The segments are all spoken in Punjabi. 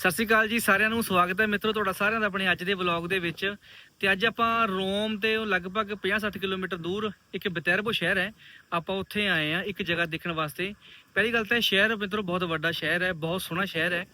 ਸਤਿ ਸ਼੍ਰੀ ਅਕਾਲ ਜੀ, ਸਾਰਿਆਂ ਨੂੰ ਸਵਾਗਤ ਹੈ ਮਿੱਤਰੋ ਤੁਹਾਡਾ ਸਾਰਿਆਂ ਦਾ ਆਪਣੇ ਅੱਜ ਦੇ ਵਲੌਗ ਦੇ ਵਿੱਚ। ਤੇ ਅੱਜ ਆਪਾਂ ਰੋਮ ਤੇ ਲਗਭਗ 50-60 ਕਿਲੋਮੀਟਰ ਦੂਰ ਇੱਕ ਬਤੈਰਬੋ ਸ਼ਹਿਰ ਹੈ। ਆਪਾਂ ਉੱਥੇ ਆਏ ਆ ਇੱਕ ਜਗ੍ਹਾ ਦੇਖਣ ਵਾਸਤੇ। ਪਹਿਲੀ ਗੱਲ ਤਾਂ ਇਹ ਸ਼ਹਿਰ ਮਿੱਤਰੋ ਬਹੁਤ ਵੱਡਾ ਸ਼ਹਿਰ ਹੈ, ਬਹੁਤ ਸੋਹਣਾ ਸ਼ਹਿਰ ਹੈ।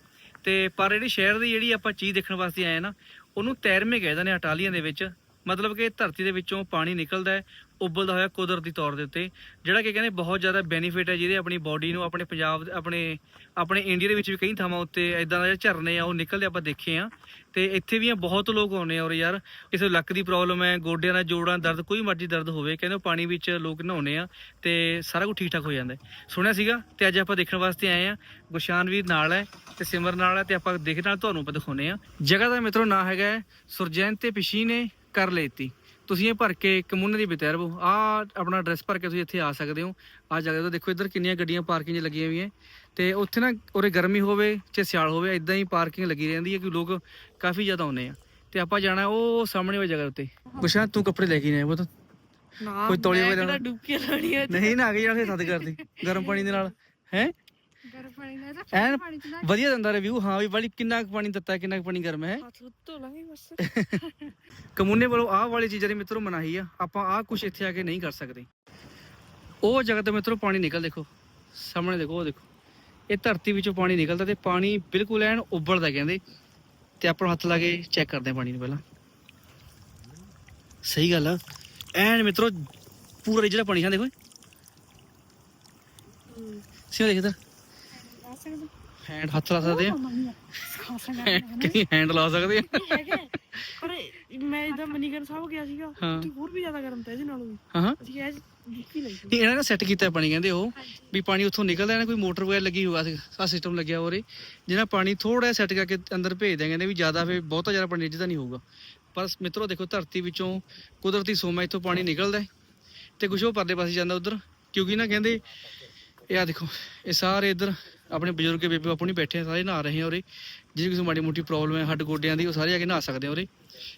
ਤੇ ਪਰ ਜਿਹੜੀ ਸ਼ਹਿਰ ਦੀ ਜਿਹੜੀ ਆਪਾਂ ਚੀਜ਼ ਦੇਖਣ ਵਾਸਤੇ ਆਏ ਨਾ, ਉਹਨੂੰ ਤੈਰਮੇ ਕਹਿੰਦੇ ਨੇ ਅਟਾਲੀਆਂ ਦੇ ਵਿੱਚ। ਮਤਲਬ ਕਿ ਧਰਤੀ ਦੇ ਵਿੱਚੋਂ ਪਾਣੀ ਨਿਕਲਦਾ ਹੈ ਉਬਲਦਾ ਹੋਇਆ ਕੁਦਰਤੀ ਤੌਰ ਦੇ ਉੱਤੇ, ਜਿਹੜਾ ਕਿ ਕਹਿੰਦੇ ਬਹੁਤ ਜ਼ਿਆਦਾ ਬੈਨੀਫਿਟ ਹੈ ਜਿਹਦੇ ਆਪਣੀ ਬਾਡੀ ਨੂੰ, ਆਪਣੇ ਪੰਜਾਬ ਆਪਣੇ ਆਪਣੇ ਇੰਡੀਆ ਦੇ ਵਿੱਚ ਵੀ ਕਈ ਥਾਵਾਂ ਉੱਤੇ ਇਦਾਂ ਦੇ ਝਰਨੇ ਆ, ਉਹ ਨਿਕਲਦੇ ਆਪਾਂ ਦੇਖੇ ਆ। ਤੇ ਇੱਥੇ ਵੀ ਆ, ਬਹੁਤ ਲੋਕ ਆਉਂਦੇ ਆ ਔਰ ਯਾਰ। ਕਿਸੇ ਲੱਕ ਦੀ ਪ੍ਰੋਬਲਮ ਹੈ, ਗੋਡਿਆਂ ਦਾ ਜੋੜਾਂ, ਦਰਦ, ਕੋਈ ਮਰਜ਼ੀ ਦਰਦ ਹੋਵੇ, ਕਹਿੰਦੇ ਉਹ ਪਾਣੀ ਵਿੱਚ ਲੋਕ ਨਹਾਉਂਦੇ ਆ ਤੇ ਸਾਰਾ ਕੁਝ ਠੀਕ ਠਾਕ ਹੋ ਜਾਂਦਾ ਸੁਣਿਆ ਸੀਗਾ? ਤੇ ਅੱਜ ਆਪਾਂ ਦੇਖਣ ਵਾਸਤੇ ਆਏ ਆ। ਗੁਸ਼ਾਨ ਵੀਰ ਨਾਲ ਹੈ ਤੇ ਸਿਮਰ ਨਾਲ ਹੈ ਤੇ ਆਪਾਂ ਦੇਖ ਨਾਲ ਤੁਹਾਨੂੰ ਆਪਾਂ ਦਿਖਾਉਨੇ ਆ। ਜਗ੍ਹਾ ਦਾ ਮਿੱਤਰੋ ਨਾਂ ਹੈਗਾ ਸੁਰਜੈਨ ਹੈ ਪਿਸ਼ੀ ਨੇ ਕਰ ਲੇਤੀ ਤੁਸੀਂ ਇਹ ਭਰ ਕੇ ਕਮੂਨੇ ਦੀ ਬਤੈਰਬੋ ਆ ਆਪਣਾ ਐਡਰੈਸ ਭਰ ਕੇ ਤੁਸੀਂ ਇੱਥੇ ਆ ਸਕਦੇ ਹੋ। ਆ ਜਗ੍ਹਾ ਤੋਂ ਦੇਖੋ ਇੱਧਰ ਕਿੰਨੀਆਂ ਗੱਡੀਆਂ ਪਾਰਕਿੰਗ 'ਚ ਲੱਗੀਆਂ ਹੋਈਆਂ। ਤੇ ਉੱਥੇ ਨਾ ਉਰੇ ਗਰਮੀ ਹੋਵੇ ਚਾਹੇ ਸਿਆਲ ਹੋਵੇ ਇਦਾਂ ਹੀ ਪਾਰਕਿੰਗ ਲੱਗੀ ਰਹਿੰਦੀ ਹੈ ਕਿ ਲੋਕ ਕਾਫੀ ਜ਼ਿਆਦਾ ਆਉਂਦੇ ਆ। ਤੇ ਆਪਾਂ ਜਾਣਾ ਉਹ ਸਾਹਮਣੇ ਵਾਲੀ ਜਗ੍ਹਾ ਉੱਤੇ। ਗੁਸ਼ਾਨ ਤੂੰ ਕੱਪੜੇ ਲੈ ਕੇ ਨਹੀਂ ਆਇਆ ਨਾ ਕੋਈ ਤੌਲੀਆ ਵਗੈਰਾ? ਕਿਹੜਾ ਡੁੱਬ ਕੇ ਲਾਣੀ ਹੈ ਨਹੀਂ ਨਾ ਆ ਗਈ ਜਾਣਾ ਫਿਰ ਸੱਦ ਕਰਦੀ ਗਰਮ ਪਾਣੀ ਦੇ ਨਾਲ। ਹੈ? ਗਰਮ ਪਾਣੀ ਨਾਲ ਐਨ ਪਾਣੀ ਚ ਨਾ ਵਧੀਆ ਦਿੰਦਾ ਰਿਵਿਊ ਹਾਂ ਵੀ ਬੜੀ ਕਿੰਨਾ ਕੁ ਪਾਣੀ ਦਿੱਤਾ ਕਿੰਨਾ ਕੁ ਪਾਣੀ ਗਰਮ ਹੈ। ਹੱਥ ਹੁੱਥ ਧੋ ਲਾਂਗੇ ਬਸ। ਕਮੂਨੇ ਵੱਲੋਂ ਆਹ ਵਾਲੀ ਚੀਜ਼ਾਂ ਦੀ ਮਿੱਤਰੋ ਮਨਾਹੀ ਆ ਆਪਾਂ ਆਹ ਕੁਝ ਇੱਥੇ ਆ ਕੇ ਨਹੀਂ ਕਰ ਸਕਦੇ। ਉਹ ਜਗ੍ਹਾ ਤੇ ਮਿੱਤਰੋ ਪਾਣੀ ਨਿਕਲ ਦੇਖੋ ਸਾਹਮਣੇ ਦੇਖੋ ਉਹ ਦੇਖੋ। ਇਹ ਧਰਤੀ ਵਿੱਚੋਂ ਪਾਣੀ ਨਿਕਲਦਾ ਤੇ ਪਾਣੀ ਬਿਲਕੁਲ ਐਨ ਉੱਬਲਦਾ ਕਹਿੰਦੇ। ਤੇ ਆਪਾਂ ਹੱਥ ਲਾ ਕੇ ਚੈੱਕ ਕਰਦੇ ਪਾਣੀ ਨੂੰ ਪਹਿਲਾਂ। ਸਹੀ ਗੱਲ ਆ। ਐਨ ਮਿੱਤਰੋ ਪੂਰਾ ਜਿਹੜਾ ਪਾਣੀ ਆ ਦੇਖੋ। ਸਿਰ ਦੇਖ ਇਧਰ। ਸਕਦੇ? ਹੈਂਡ ਹੱਥ ਲਾ ਸਕਦੇ ਆ? ਮੰਮੀ ਖਾ ਸਕਦੇ ਕਈ ਹੈਂਡ ਲਾ ਸਕਦੇ ਆ? ਪਰ ਮੈਂ ਇਦਾਂ ਮਨੀਕਰਨ ਸਾਹਿਬ ਗਿਆ ਸੀਗਾ। ਉੱਥੇ ਹੋਰ ਵੀ ਜ਼ਿਆਦਾ ਗਰਮ ਤਾਂ ਇਹਦੇ ਨਾਲੋਂ ਵੀ। ਹਾਂ ਅਸੀਂ ਕਿਹਾ ਡਿੱਕੀ ਲਈ ਨਹੀਂ ਇਹਨਾਂ ਨੇ ਸੈੱਟ ਕੀਤਾ ਪਾਣੀ ਕਹਿੰਦੇ ਉਹ ਵੀ ਪਾਣੀ ਉੱਥੋਂ ਨਿਕਲਦਾ ਨਾ ਕੋਈ ਮੋਟਰ ਵਗੈਰਾ ਲੱਗੀ ਹੋਊਗਾ ਆ ਸਿਸਟਮ ਲੱਗਿਆ ਹੋਰੇ ਜਿਹਨਾਂ ਪਾਣੀ ਥੋੜਾ ਸੈੱਟ ਕਰਕੇ ਅੰਦਰ ਭੇਜਦੇ ਆ, ਕਹਿੰਦੇ ਵੀ ਜ਼ਿਆਦਾ ਫੇ ਬਹੁਤਾ ਜ਼ਿਆਦਾ ਪਾਣੀ ਰਿੱਝਦਾ ਨਹੀਂ ਹੋਊਗਾ। ਪਰ ਮਿੱਤਰੋ ਦੇਖੋ ਧਰਤੀ ਵਿੱਚੋਂ ਕੁਦਰਤੀ ਸੋਮਾ ਇੱਥੋਂ ਪਾਣੀ ਨਿਕਲਦਾ ਹੈ। ਤੇ ਕੁਝ ਉਹ ਪਰਲੇ ਪਾਸੇ ਜਾਂਦਾ ਉਧਰ ਕਿਉਂਕਿ ਨਾ ਕਹਿੰਦੇ ਇਹ ਆ ਦੇਖੋ ਇਹ ਸਾਰੇ ਇੱਧਰ ਆਪਣੇ ਬਜ਼ੁਰਗ ਬੇਬੇ ਬਾਪੂ ਨਹੀਂ ਬੈਠੇ ਸਾਰੇ ਨਹਾ ਰਹੇ ਆ ਉਰੇ। ਕਿਸੇ ਮਾੜੀ ਮੋਟੀ ਪ੍ਰੋਬਲਮ ਹੈ ਹੱਡ ਗੋਡਿਆਂ ਦੀ ਉਹ ਸਾਰੇ ਆ ਕੇ ਨਹਾ ਸਕਦੇ ਆ ਉਰੇ।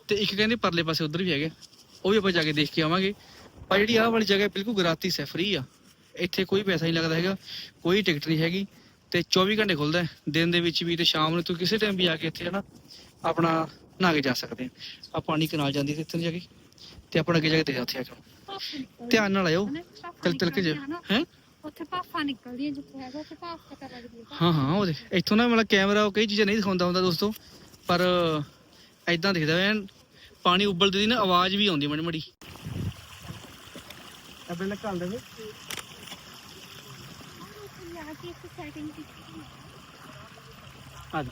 ਤੇ ਇੱਕ ਕਹਿੰਦੇ ਪਰਲੇ ਪਾਸੇ ਉਧਰ ਵੀ ਹੈਗੇ ਉਹ ਵੀ ਆਪਾਂ ਜਾ ਕੇ ਦੇਖ ਕੇ ਆਵਾਂਗੇ। ਪਰ ਜਿਹੜੀ ਆਹ ਵਾਲੀ ਜਗ੍ਹਾ ਬਿਲਕੁਲ ਗ੍ਰਾਤੀਸ ਹੈ ਫ੍ਰੀ ਆ। ਇੱਥੇ ਕੋਈ ਪੈਸਾ ਨਹੀਂ ਲੱਗਦਾ ਹੈਗਾ ਕੋਈ ਟਿਕਟ ਨਹੀਂ ਹੈਗੀ। ਤੇ 24 ਘੰਟੇ ਖੁੱਲਦਾ ਹੈ। ਦਿਨ ਦੇ ਵਿੱਚ ਵੀ ਤੇ ਸ਼ਾਮ ਨੂੰ ਤੁਸੀਂ ਕਿਸੇ ਟਾਈਮ ਵੀ ਆ ਕੇ ਇੱਥੇ ਹਨਾ ਆਪਣਾ ਨਹਾ ਕੇ ਜਾ ਸਕਦੇ ਆ। ਆ ਪਾਣੀ ਕਨਾਲ ਜਾਂਦੀ ਤੇ ਇੱਥੇ ਜਾ ਕੇ। ਤੇ ਆਪਣਾ ਅੱਗੇ ਜਾ ਕੇ ਦੇਖਦੇ ਉੱਥੇ ਆ ਕੇ। ਧਿਆਨ ਨਾਲ ਆਇਓ। ਤਿਲ ਤਿਲਕ ਜੇ ਹੈ? ਉੱਥੇ ਭਾਫਾ ਨਿਕਲਦੀ ਹੈ ਜਿੱਥੇ ਹੈਗਾ ਉੱਥੇ ਭਾਫ ਪਤਾ ਲੱਗਦੀ ਹੈ ਹਾਂ ਹਾਂ ਉਹਦੇ ਇੱਥੋਂ ਨਾ ਮਤਲਬ ਕੈਮਰਾ ਉਹ ਕਈ ਚੀਜ਼ਾਂ ਨਹੀਂ ਦਿਖਾਉਂਦਾ ਹੁੰਦਾ ਦੋਸਤੋ ਪਰ ਐਦਾਂ ਦਿਖਦਾ ਐਨ ਪਾਣੀ ਉਬਲਦੀ ਦੀ ਨਾ ਆਵਾਜ਼ ਵੀ ਆਉਂਦੀ ਮੜੀ ਮੜੀ। ਅਬੇ ਲੱਗ ਕੱਲ ਦੇਵੇ ਆ ਹਾਂ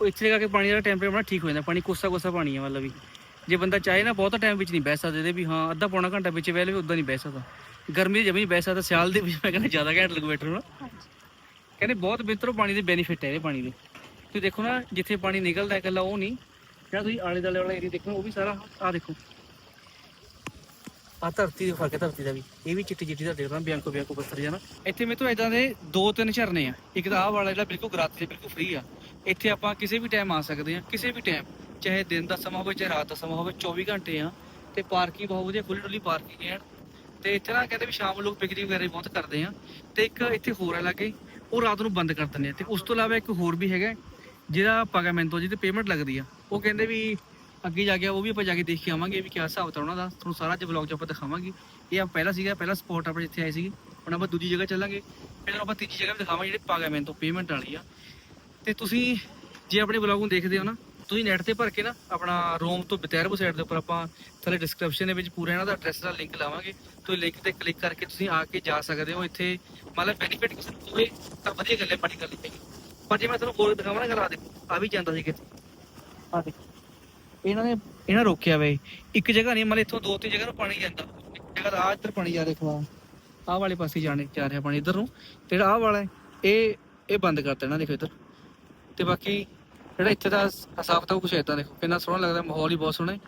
ਉਹ ਇੱਥੇ ਜਾ ਕੇ ਪਾਣੀ ਦਾ ਟੈਂਪਰੇਚਰ ਬਣਾ ਠੀਕ ਹੋ ਜਾਂਦਾ ਪਾਣੀ ਕੋਸਾ ਕੋਸਾ ਪਾਣੀ ਹੈ ਮਤਲਬ ਵੀ। ਜੇ ਬੰਦਾ ਚਾਹੇ ਨਾ ਬਹੁਤਾ ਟਾਈਮ ਵਿੱਚ ਨਹੀਂ ਬਹਿ ਸਕਦਾ ਇਹਦੇ ਵੀ ਹਾਂ ਅੱਧਾ ਪੌਣਾ ਘੰਟਾ ਵਿੱਚ ਵੈਲੇ ਵੀ ਉਦਾਂ ਨਹੀਂ ਬਹਿ ਸਕਦਾ। ਗਰਮੀ ਜਮੀ ਨਹੀਂ ਬਹਿ ਸਿਆਲ ਦੇ ਵਿੱਚ ਮੈਂ ਕਹਿੰਦਾ ਜ਼ਿਆਦਾ ਘੈਂਟ ਲੱਗੂ ਬੈਠਣ ਨੂੰ। ਕਹਿੰਦੇ ਬਹੁਤ ਬਿਹਤਰ ਪਾਣੀ ਦੇ ਬੈਨੀਫਿਟ ਹੈ ਇਹਦੇ ਪਾਣੀ ਦੇ। ਤੁਸੀਂ ਦੇਖੋ ਨਾ, ਜਿੱਥੇ ਪਾਣੀ ਨਿਕਲਦਾ ਇਕੱਲਾ ਉਹ ਨਹੀਂ। ਜਿਹੜਾ ਤੁਸੀਂ ਆਲੇ ਦੁਆਲੇ ਵਾਲਾ ਏਰੀਆ ਦੇਖੋ, ਉਹ ਵੀ ਸਾਰਾ ਆ ਦੇਖੋ। ਆ ਧਰਤੀ ਦੇ ਫ਼ਰਕ ਹੈ ਧਰਤੀ ਦਾ ਵੀ। ਇਹ ਵੀ ਚਿੱਟੀ ਚਿੱਟੀ ਦਾ ਦੇਖਦਾ ਬਿਆੰਕੋ ਬਿਆੰਕੋ ਪੱਥਰ ਜਾਨਾ ਇੱਥੇ ਮੇਰੇ ਤੋਂ ਇਦਾਂ ਦੇ ਦੋ ਤਿੰਨ ਝਰਨੇ ਆ। ਇੱਕ ਤਾਂ ਆਹ ਵਾਲਾ ਜਿਹੜਾ ਬਿਲਕੁਲ ਗਰਾਤੀ ਦੇ ਬਿਲਕੁਲ ਫ੍ਰੀ ਆ। ਇੱਥੇ ਆਪਾਂ ਕਿਸੇ ਵੀ ਟਾਈਮ ਆ ਸਕਦੇ ਆ ਕਿਸੇ ਵੀ ਟਾਈਮ ਚਾਹੇ ਦਿਨ ਦਾ ਸਮਾਂ ਹੋਵੇ, ਚਾਹੇ ਰਾਤ ਦਾ ਸਮਾਂ ਹੋਵੇ 24 ਘੰਟੇ ਆ। ਤੇ ਪਾਰਕਿੰਗ ਬਹੁਤ ਵਧੀਆ ਖੁੱਲੀ ਡੁੱਲੀ ਪਾਰਕਿੰਗ ਹੈ। ਤੇ ਇੱਥੇ ਨਾ ਕਹਿੰਦੇ ਵੀ ਸ਼ਾਮ ਨੂੰ ਲੋਕ ਪਿਕਨਿਕ ਵਗੈਰਾ ਬਹੁਤ ਕਰਦੇ ਆ। ਤੇ ਇੱਕ ਇੱਥੇ ਹੋਰ ਹੈ ਲਾਗੇ, ਉਹ ਰਾਤ ਨੂੰ ਬੰਦ ਕਰ ਦਿੰਦੇ ਆ। ਤੇ ਉਸ ਤੋਂ ਇਲਾਵਾ ਇੱਕ ਹੋਰ ਵੀ ਹੈਗਾ, ਜਿਹੜਾ ਪਾਗਾਮੈਂਟੋ ਜਿਹਦੀ ਪੇਮੈਂਟ ਲੱਗਦੀ ਆ। ਉਹ ਕਹਿੰਦੇ ਵੀ ਅੱਗੇ ਜਾ ਕੇ ਉਹ ਵੀ ਆਪਾਂ ਜਾ ਕੇ ਦੇਖ ਕੇ ਆਵਾਂਗੇ ਵੀ ਕਿਆ ਹਿਸਾਬ ਤਾ ਉਹਨਾਂ ਦਾ। ਤੁਹਾਨੂੰ ਸਾਰਾ ਅੱਜ ਵਲੌਗ 'ਚ ਆਪਾਂ ਦਿਖਾਵਾਂਗੇ। ਇਹ ਆ ਪਹਿਲਾ ਸੀਗਾ, ਪਹਿਲਾ ਸਪੌਟ ਆਪਾਂ ਜਿੱਥੇ ਆਏ ਸੀਗੇ। ਹੁਣ ਆਪਾਂ ਦੂਜੀ ਜਗ੍ਹਾ ਚੱਲਾਂਗੇ। ਫਿਰ ਆਪਾਂ ਤੀਜੀ ਜਗ੍ਹਾ ਵੀ ਦਿਖਾਵਾਂਗੇ ਜਿਹੜੇ ਪਾਗਾਮੈਂਟੋ ਪੇਮੈਂਟ ਵਾਲੀ ਆ। ਤੇ ਤੁਸੀਂ ਜੇ ਆਪਣੇ ਵਲੌਗ ਨੂੰ ਦੇਖਦੇ ਹੋ ਨਾ ਤੁਸੀਂ ਨੈਟ ਤੇ ਭਰ ਕੇ ਨਾ ਆਪਣਾ ਰੋਮ ਤੋਂ ਬਤੈਰਬੋ ਸਾਈਡ ਦੇ ਉੱਪਰ ਆਪਾਂ ਥੱਲੇ ਡਿਸਕ੍ਰਿਪਸ਼ਨ ਦੇ ਵਿੱਚ ਪੂਰਾ ਇਹਨਾਂ ਦਾ ਐਡਰੈਸ ਦਾ ਲਿੰਕ ਲਾਵਾਂਗੇ। ਤੁਸੀਂ ਲਿੰਕ ਤੇ ਕਲਿੱਕ ਕਰਕੇ ਤੁਸੀਂ ਆ ਕੇ ਜਾ ਸਕਦੇ ਹੋ ਇੱਥੇ। ਮਤਲਬ ਬੈਨੀਫਿਟ ਕਿਸੇ ਨੂੰ ਹੋਵੇ ਤਾਂ ਵਧੀਆ ਗੱਲ ਹੈ ਪੜੀ ਕਰ ਲਈ ਪਰ ਜੇ ਮੈਂ ਤੁਹਾਨੂੰ ਹੋਰ ਦਿਖਾਵਾਂ ਨਾ ਗੱਲ ਦੇਖੋ ਆ ਵੀ ਜਾਂਦਾ ਸੀ ਕਿਤੇ। ਆ ਦੇਖੋ। ਇਹਨਾਂ ਨੇ, ਇਹਨਾਂ ਰੋਕਿਆ ਵੇ। ਇੱਕ ਜਗ੍ਹਾ ਨਹੀਂ, ਮਤਲਬ ਇੱਥੋਂ ਦੋ ਤਿੰਨ ਜਗ੍ਹਾ ਨੂੰ ਪਾਣੀ ਜਾਂਦਾ। ਇੱਕ ਜਗ੍ਹਾ ਦਾ ਆ ਇੱਧਰ ਪਾਣੀ ਜਾ ਦੇਖੋ ਆ ਆਹ ਵਾਲੇ ਪਾਸੇ ਜਾਣੇ, ਜਾ ਰਿਹਾ ਪਾਣੀ ਇੱਧਰ ਨੂੰ। ਤੇ ਜਿਹੜਾ ਆਹ ਵਾਲਾ ਇਹ ਇਹ ਬੰਦ ਕਰ ਦੇਣਾ ਦੇਖੋ ਇੱਧਰ। ਤੇ ਬਾਕੀ ਜਿਹੜਾ ਇੱਥੇ ਦਾ ਹਿਸਾਬ ਤਾਂ ਕੁਛ ਏਦਾਂ ਦੇਖੋ ਕਿੰਨਾ ਸੋਹਣਾ ਲੱਗਦਾ ਮਾਹੌਲ ਹੀ ਬਹੁਤ ਸੋਹਣਾ ਹੈ।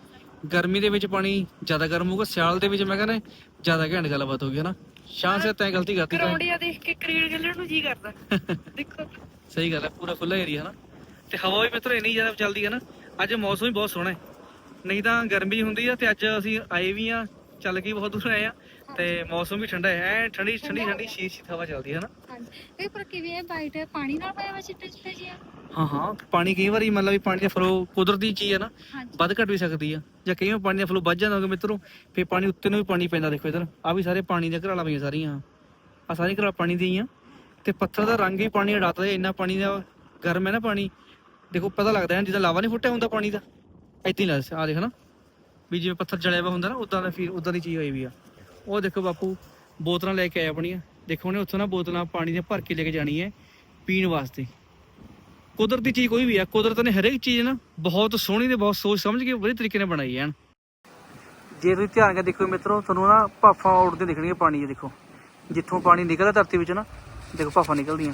ਗਰਮੀ ਦੇ ਵਿੱਚ ਪਾਣੀ ਜ਼ਿਆਦਾ ਗਰਮ ਹੋਊਗਾ ਸਿਆਲ ਦੇ ਵਿੱਚ ਮੈਂ ਕਹਿੰਦਾ ਜ਼ਿਆਦਾ ਘੈਂਟ ਗੱਲਬਾਤ ਹੋਗੀ ਹਨਾ ਸ਼ਾਨ ਸੇ ਤੈਂ ਗਲਤੀ ਕਰਤੀ ਤਾਂ ਕਰੌੜੀਆਂ ਦੇਖ ਕੇ ਕ੍ਰਿਕਟ ਖੇਲਣ ਨੂੰ ਜੀ ਕਰਦਾ। ਦੇਖੋ। ਸਹੀ ਗੱਲ ਹੈ ਪੂਰਾ ਖੁੱਲਾ ਏਰੀਆ ਹਨਾ ਤੇ ਹਵਾ ਵੀ ਮਿੱਤਰੋ ਇੰਨੀ ਜ਼ਿਆਦਾ ਚੱਲਦੀ ਹੈ ਨਾ ਅੱਜ ਮੌਸਮ ਵੀ ਬਹੁਤ ਸੋਹਣਾ ਹੈ। ਨਹੀਂ ਤਾਂ ਗਰਮੀ ਹੁੰਦੀ ਆ ਤੇ ਅੱਜ ਅਸੀਂ ਆਏ ਵੀ ਆ ਚੱਲ ਕੇ ਬਹੁਤ ਦੂਰ ਆਏ ਆ ਤੇ ਮੌਸਮ ਵੀ ਠੰਡਾ ਹੈ ਐ ਠੰਡੀ ਠੰਡੀ ਠੰਡੀ ਸ਼ੀਤ ਸ਼ੀਤ ਹਵਾ ਚੱਲਦੀ ਹੈ ਨਾ। ਹਾਂਜੀ। ਇਹ ਪਰ ਕਿਵੇਂ ਹੈ? ਵਾਈਟ ਪਾਣੀ ਨਾਲ ਹੋਇਆ ਵਾ ਚਿੱਟੇ ਚਿੱਟੇ ਜਿਹਾ? ਹਾਂ ਹਾਂ। ਪਾਣੀ ਕਈ ਵਾਰੀ ਮਤਲਬ ਵੀ ਪਾਣੀ ਦਾ ਫਲੋ ਕੁਦਰਤੀ ਚੀਜ਼ ਹੈ ਨਾ ਹਾਂਜੀ। ਵੱਧ ਘਟ ਵੀ ਸਕਦੀ ਆ। ਜਾਂ ਕਈ ਵਾਰ ਪਾਣੀ ਦਾ ਫਲੋ ਵੱਧ ਜਾਂਦਾ ਹੋਵੇ ਮਿੱਤਰੋ ਫੇ ਪਾਣੀ ਉੱਤੇ ਨੂੰ ਵੀ ਪਾਣੀ ਪੈਂਦਾ ਦੇਖੋ ਇਧਰ। ਆ ਵੀ ਸਾਰੇ ਪਾਣੀ ਦੇ ਘਰਾਲਾ ਪਈਆਂ ਸਾਰੀਆਂ। ਆ ਸਾਰੀ ਘਰਾਂ ਪਾਣੀ ਦੀਆਂ ਤੇ ਪੱਥਰ ਦਾ ਰੰਗ ਹੀ ਪਾਣੀ ਉਡਾਤਾ ਹੈ ਇੰਨਾ ਪਾਣੀ ਦਾ ਗਰਮ ਹੈ ਨਾ ਪਾਣੀ। ਦੇਖੋ ਪਤਾ ਲੱਗਦਾ ਹੈ ਜਿੱਦਾਂ ਲਾਵਾ ਨਹੀਂ ਫੁੱਟਿਆ ਹੁੰਦਾ ਪਾਣੀ ਦਾ। ਹੀ ਲੱਗਦਾ ਆ ਦੇਖ ਨਾ ਵੀ ਜਿਵੇਂ ਪੱਥਰ ਜਲਿਆ ਵਾ ਹੁੰਦਾ ਨਾ ਉਦਾਂ ਦਾ ਫੀਲ ਉਦਾਂ ਦੀ ਚੀਜ਼ ਹੋਈ ਵੀ ਆ। ਉਹ ਦੇਖੋ ਬਾਪੂ, ਬੋਤਲਾਂ ਲੈ ਕੇ ਆਇਆ ਆਪਣੀਆਂ। ਦੇਖੋ ਉਹਨੇ ਉੱਥੋਂ ਨਾ ਬੋਤਲਾਂ ਪਾਣੀ ਦੀਆਂ ਭਰ ਕੇ ਲੈ ਕੇ ਜਾਣੀ ਹੈ ਪੀਣ ਵਾਸਤੇ। ਕੁਦਰਤੀ ਚੀਜ਼ ਕੋਈ ਵੀ ਆ, ਕੁਦਰਤ ਨੇ ਹਰੇਕ ਚੀਜ਼ ਨਾ ਬਹੁਤ ਸੋਹਣੀ ਤੇ ਬਹੁਤ ਸੋਚ ਸਮਝ ਕੇ ਵਧੀਆ ਤਰੀਕੇ ਨਾਲ ਬਣਾਈ ਹੈ ਜੇ ਤੁਸੀਂ ਧਿਆਨ ਨਾਲ ਦੇਖੋ ਮਿੱਤਰੋ, ਤੁਹਾਨੂੰ ਨਾ ਭਾਫਾਂ ਉੱਡਦੀਆਂ ਦਿਖਣਗੀਆਂ ਪਾਣੀ 'ਚ ਦੇਖੋ। ਜਿੱਥੋਂ ਪਾਣੀ ਨਿਕਲਦਾ ਧਰਤੀ ਵਿੱਚ ਨਾ, ਦੇਖੋ ਭਾਫਾਂ ਨਿਕਲਦੀਆਂ।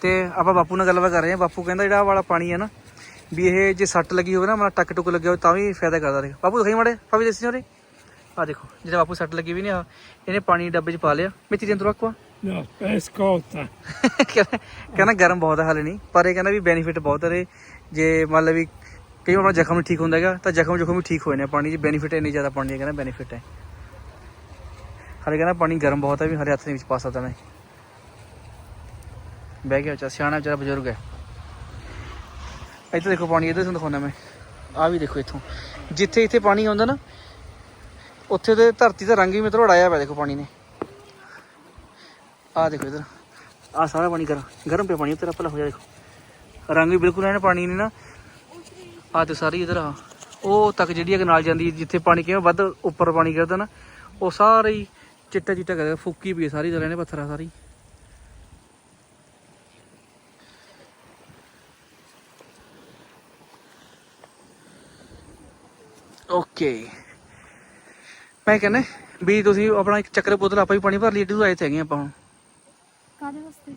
ਤੇ ਆਪਾਂ ਬਾਪੂ ਨਾਲ ਗੱਲਬਾਤ ਕਰ ਰਹੇ ਹਾਂ। ਬਾਪੂ ਕਹਿੰਦਾ ਜਿਹੜਾ ਵਾਲਾ ਪਾਣੀ ਹੈ ਨਾ, ਵੀ ਇਹ ਜੇ ਸੱਟ ਲੱਗੀ ਹੋਵੇ ਨਾ, ਮਤਲਬ ਟੱਕ ਟੁੱਕ ਲੱਗਿਆ ਹੋਵੇ, ਤਾਂ ਵੀ ਫਾਇਦਾ ਕਰਦਾ। ਰਹੇ ਬਾਪੂ ਦਿਖਾਈ ਮਾੜੇ ਭਾਵੇਂ ਦੱਸੀ ਹੋਰੇ ਆ ਦੇਖੋ ਜਿਹੜਾ ਬਾਪੂ ਸੱਟ ਲੱਗੀ ਵੀ ਨਹੀਂ ਆ ਇਹਨੇ ਪਾਣੀ ਡੱਬੇ 'ਚ ਪਾ ਲਿਆ। ਮੇਥੀ ਦੇ ਅੰਦਰ ਰੱਖਵਾ No, ascolta. ਕਹਿੰਦਾ ਕਹਿੰਦਾ ਗਰਮ ਬਹੁਤ ਹੈ ਹਾਲੇ ਨਹੀਂ ਪਰ ਇਹ ਕਹਿੰਦਾ ਵੀ ਬੈਨੀਫਿਟ ਬਹੁਤ ਹੈ। ਜੇ ਮੰਨ ਲਓ ਵੀ ਕਈ ਵਾਰ ਆਪਣਾ ਜ਼ਖਮ ਨਹੀਂ ਠੀਕ ਹੁੰਦਾ ਹੈਗਾ ਤਾਂ ਜ਼ਖਮ ਜ਼ਖਮ ਵੀ ਠੀਕ ਹੋਏ ਨੇ ਪਾਣੀ 'ਚ ਬੈਨੀਫਿਟ ਇੰਨੀ ਜ਼ਿਆਦਾ ਪਾਣੀ ਦਾ ਕਹਿੰਦਾ ਬੈਨੀਫਿਟ ਹੈ ਹਾਲੇ ਕਹਿੰਦਾ ਪਾਣੀ ਗਰਮ ਬਹੁਤ ਹੈ ਵੀ ਹਰੇ ਹੱਥ ਦੇ ਵਿੱਚ ਪਾ ਸਕਦਾ ਮੈਂ। ਬਹਿ ਗਿਆ ਬੱਚਾ ਸਿਆਣਾ ਵਿਚਾਰਾ ਬਜ਼ੁਰਗ ਹੈ ਇੱਥੇ ਦੇਖੋ ਪਾਣੀ ਇੱਧਰ ਤੁਹਾਨੂੰ ਦਿਖਾਉਣਾ ਮੈਂ। ਆ ਵੀ ਦੇਖੋ ਇੱਥੋਂ। ਜਿੱਥੇ ਇੱਥੇ ਪਾਣੀ ਆਉਂਦਾ ਨਾ ਉੱਥੇ ਤੇ ਧਰਤੀ ਦਾ ਰੰਗ ਹੀ ਮਿੱਤਰੋ ਉਡਾਇਆ ਪਿਆ ਦੇਖੋ ਪਾਣੀ ਨੇ। ਆ ਦੇਖੋ ਇਧਰ। ਆ ਸਾਰਾ ਪਾਣੀ ਗਰਮ ਗਰਮ ਪਿਆ ਪਾਣੀ, ਤੇਰਾ ਭਲਾ ਹੋ ਜਾ ਦੇਖੋ। ਰੰਗ ਵੀ ਬਿਲਕੁਲ ਐਨ ਪਾਣੀ ਨੇ ਨਾ। ਆ ਤੇ ਸਾਰੀ ਇਧਰ ਆ। ਉਹ ਤੱਕ ਜਿਹੜੀ ਹੈ ਨਾਲ ਜਾਂਦੀ, ਜਿੱਥੇ ਪਾਣੀ ਕਿਵੇਂ ਵੱਧ ਉੱਪਰ ਪਾਣੀ ਗਿਰਦਾ ਨਾ, ਉਹ ਸਾਰੇ ਹੀ ਚਿੱਟਾ ਚਿੱਟਾ ਕਰਦਾ ਫੁੱਕੀ ਵੀ ਹੈ ਸਾਰੀ ਤਰ੍ਹਾਂ ਨੇ ਪੱਥਰਾਂ ਸਾਰੀ ਓਕੇ। ਮੈਂ ਕਹਿੰਦਾ ਵੀ ਤੁਸੀਂ ਆਪਣਾ ਇੱਕ ਚੱਕਰ ਬੋਤਲ ਆਪਾਂ ਵੀ ਪਾਣੀ ਭਰ ਲਈ ਏਡੀ ਆਏ ਤੇ ਹੈਗੇ ਆਪਾਂ ਹੁਣ। ਕਾਦੇ ਵਾਸਤੇ